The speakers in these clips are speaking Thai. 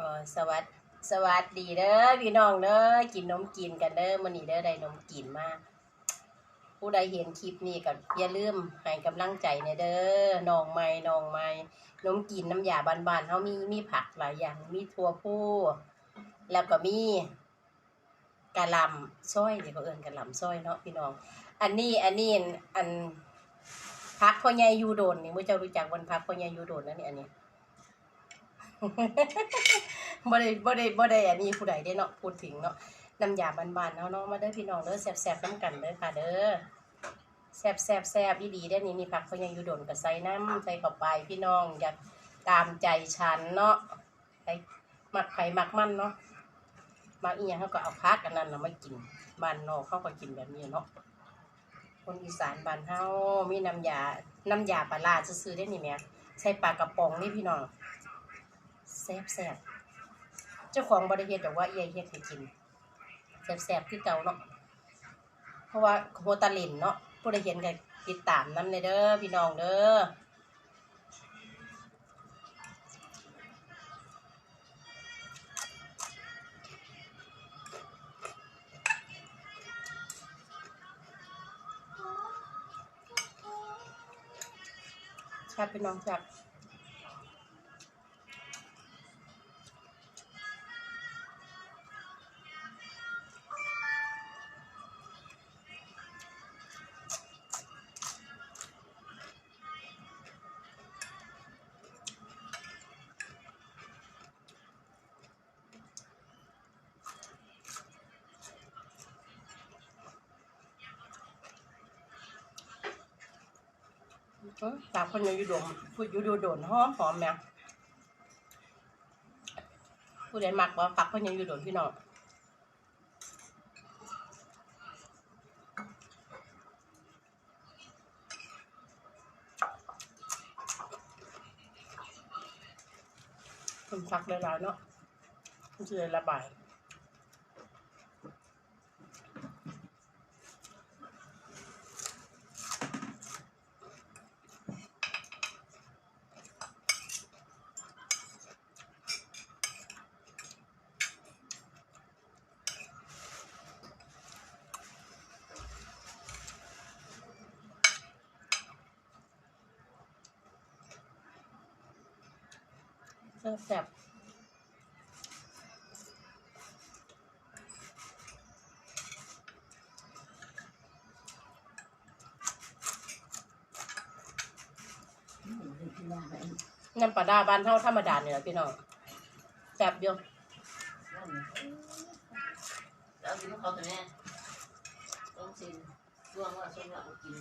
เออสวัสดสวัสดีเด้อพี่น้องเด้อกินนมกินกันเด้อมื้อนี้เด้อได้นมกินมาก ผู้ใดเห็นคลิปนี้ก็อย่าลืมให้กำลังใจในเด้อน้องใหม่น้องใหม่นมกินน้ำยาบานๆเฮามีมีผักหลายอย่างมีถั่วพูแล้วก็มีกะหล่ำซอยเดี๋ยวเขาเอิ้นกะหล่ำซอยเนาะพี่น้อง อันนี้อันนี้อันพักพ่อใหญ่ยูโดนนี่มื้อเจ้ารู้จักวันพักพ่อใหญ่ยูโดนนั่นนี่อันนี้ บ่ได้บ่ได้บ่ได้อันนี้ผู้ใดได้เนาะพูดถึงเนาะน้ำยาบานๆเนาะเนาะมาเด้อพี่น้องเด้อแซ่บๆน้ำกันเด้อค่ะเด้อแซ่บแซ่บแซ่บดีๆเด้นี่นี่ผักเขายังอยู่โดนกับใส่น้ำใส่เข้าไปพี่น้องอยากตามใจฉันเนาะใครมักไข่มักมันเนาะมักอีหยังเขาก็เอาพักอันนั้นเน่ะมากินบ้านนอกเขาก็กินแบบนี้เนาะคนอีสานบ้านเฮามีน้ำยาน้ำยาปลาร้าซื่อได้นี่แม่ใส่ปลากระป๋องนี่พี่น้อง ซ่บแซ่บเจ้าของบริเฮ็ดแต่ว่าเอียเฮ็ดให้กินแซ่บแซ่บคือเก่าเนาะเพราะว่าโฮตาลินเนาะผู้ใดเห็นก็ติดตามน้ำเลยเด้อพี่น้องเด้อแซ่บพี่น้องแซ่บ เอ้อตามคนยังอยู่โดมพูดอยู่ดูโดนหอมหอมแม่ผู้ใดมักบ่ปักคนยังอยู่โดนพี่น้องคนพักหลายๆเนาะมันจะระบาย แซ่บน้ำปลาดาบ้านเท่าธรรมดาเนี่ยแหละพี่น้องแซ่บอยู่แล้วกินเขาตัวนี้ต้องซินช่วงว่าช่วงเรากิน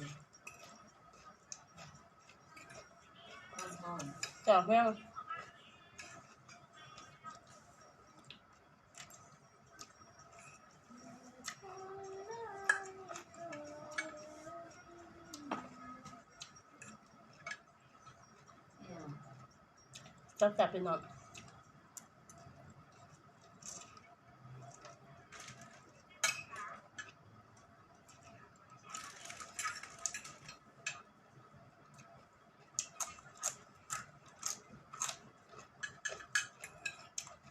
ห้อนจ้ะแม่ แซ่บๆพี่น้อง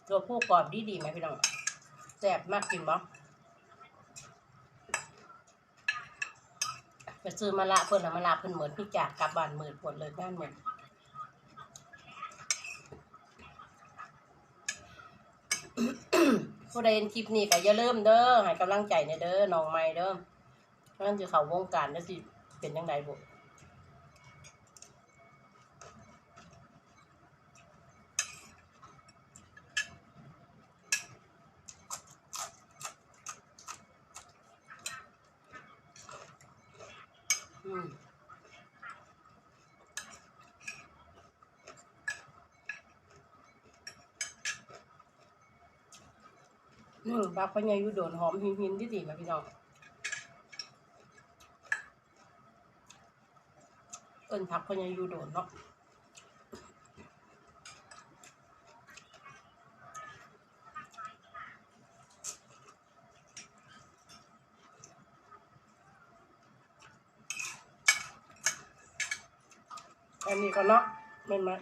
ตัวผู้กรอบดีดีไหมพี่น้องแซ่บมากกินบ่ไปซื้อมาละเพิ่นเอมาละเพิ่นเหมือนพี่จากกลับบ้านหมื่นปวดเลยงานเหมือน ผู้ใดเห็นคลิปนี้ก็อย่าลืมเด้อให้กำลังใจในเด้อน้องใหม่เด้อนั่นจะเข้าวงการนั่นสิเป็นยังไงบุอืม อืมปลาพญายุโดนหอมหินหินที่ดีไหมาพี่น้องเอิ้นผักพญายุโดนเนาะอันนี้ก็เนาะไม่มา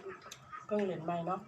เพิ่งเหรียญใหม่เนาะ